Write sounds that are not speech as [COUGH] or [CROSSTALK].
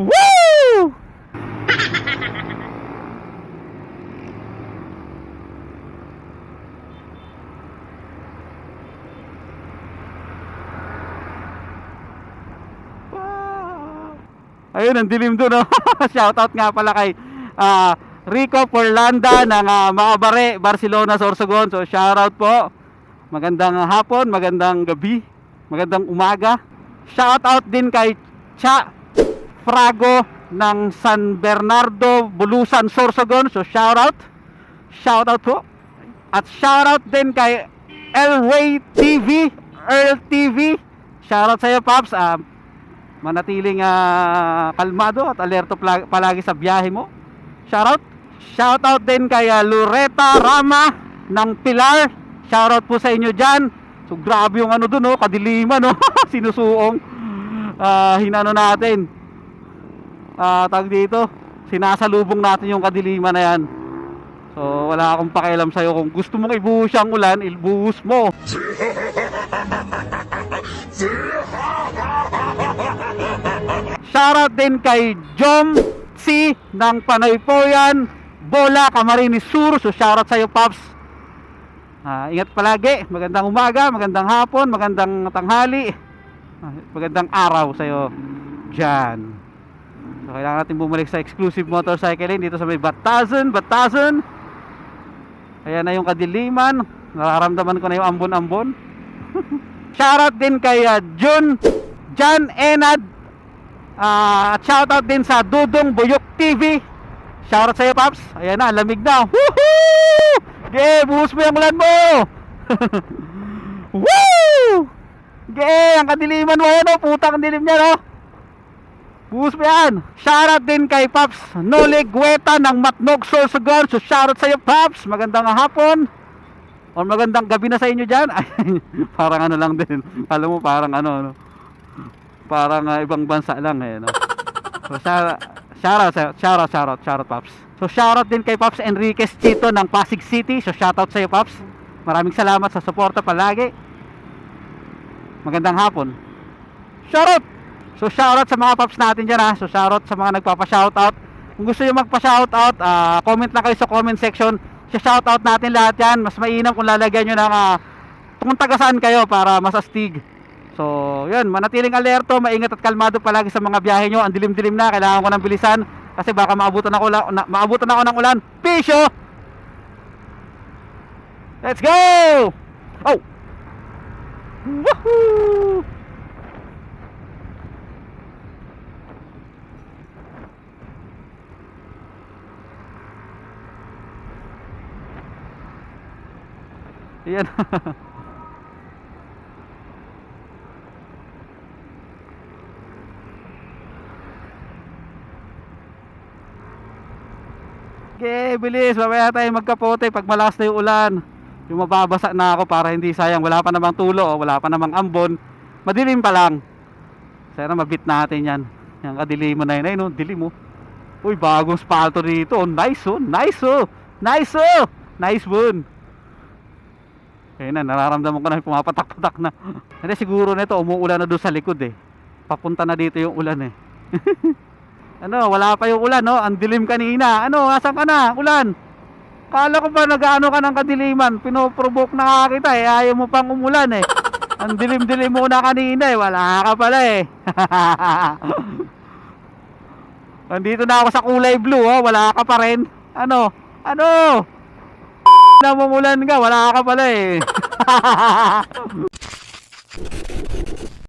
Woo! [LAUGHS] Ayun, ang dilim doon. Oh. [LAUGHS] Shoutout nga pala kay ah, Rico Porlanda ng uh, Maabare, Barcelona, Sorsogon. So, shoutout po. Magandang hapon, magandang gabi, magandang umaga. Shoutout din kay Cha Frago ng San Bernardo, Bulusan, Sorsogon. So, shoutout. Shoutout po. At shoutout din kay Elway TV, Earl TV. Shoutout sa iyo, Pops. Ah, manatiling ah, kalmado at alerto palagi sa biyahe mo. Shoutout. Shoutout din kay ah, Loretta Rama ng Pilar. Shoutout po sa inyo dyan. So grabe yung ano dun, oh, kadiliman, no? [LAUGHS] Sinusuong. Ah, hinano natin. Ah, tag dito. Sinasalubong natin yung kadiliman na yan. So wala akong pakialam sa'yo kung gusto mong ibuhos ang ulan, ibuhos mo. Shoutout din kay Jom C ng Panaypoyan, Bola, Camarines Sur. So shoutout sa iyo, Pops. Ah, ingat palagi. Magandang umaga, magandang hapon, magandang tanghali. Ah, magandang araw sa iyo diyan. So kailangan natin bumalik sa exclusive motorcycle lane dito sa may Batasan, Batasan. Ayan na yung kadiliman. Nararamdaman ko na yung ambon-ambon. [LAUGHS] Shoutout din kay ah, Jun Jan Enad Ah, at shoutout din sa Dudong Buyok TV. Shoutout sa iyo, Paps. Ayan na, lamig na. Woohoo! Ge, buhos mo yung ulan mo. [LAUGHS] Woo! Ge, ang kadiliman mo yan, oh. Putang dilim niya, no? Buhos mo yan. Shoutout din kay Paps Nolig Gueta ng Matnog Sorsogon. So, shoutout sa iyo, Paps. Magandang hapon. O magandang gabi na sa inyo dyan. [LAUGHS] Ay, parang ano lang din. Alam mo, parang ano, ano parang ah, ibang bansa lang eh no. So shout shoutout sa- shoutout shoutout shoutout Pops. So shoutout din kay Pops Enriquez Chito ng Pasig City. So shoutout sa iyo Pops. Maraming salamat sa suporta palagi. Magandang hapon. Shoutout. So shoutout sa mga Pops natin diyan ha. So shoutout sa mga nagpapa-shoutout. Kung gusto niyo magpa-shoutout, ah, comment lang kayo sa comment section. Shoutout natin lahat 'yan. Mas mainam kung lalagyan niyo ng ah, kung taga saan kayo para mas astig. So, yun, manatiling alerto, maingat at kalmado palagi sa mga biyahe nyo. Ang dilim-dilim na, kailangan ko ng bilisan kasi baka maabutan ako, na, maabutan ako ng ulan. Pisyo! Let's go! Oh! Woohoo! Yan. Okay, bilis. Mamaya tayo magkapote pag malakas na yung ulan. Yung mababasa na ako para hindi sayang. Wala pa namang tulo, oh. wala pa namang ambon. Madilim pa lang. Sana mabit natin yan. Yung kadiliman na yun. Ayun, oh, dilim oh. Uy, bagong spalto dito. Oh, nice oh, nice oh. Nice oh. Nice one. Kaya na, nararamdaman ko na pumapatak-patak na. [LAUGHS] Hindi, siguro nito, umuulan na doon sa likod eh. Papunta na dito yung ulan eh. [LAUGHS] Ano, wala pa yung ulan, no? Ang dilim kanina. Ano, asan ka na? Ulan. Kala ko ba nag-ano ka ng kadiliman? Pinoprovoke na kita eh. Ayaw mo pang umulan eh. Ang dilim-dilim mo na kanina eh. Wala ka pala eh. [LAUGHS] Nandito na ako sa kulay blue, oh. Wala ka pa rin. Ano? Ano? Na mumulan ka, wala ka pala eh.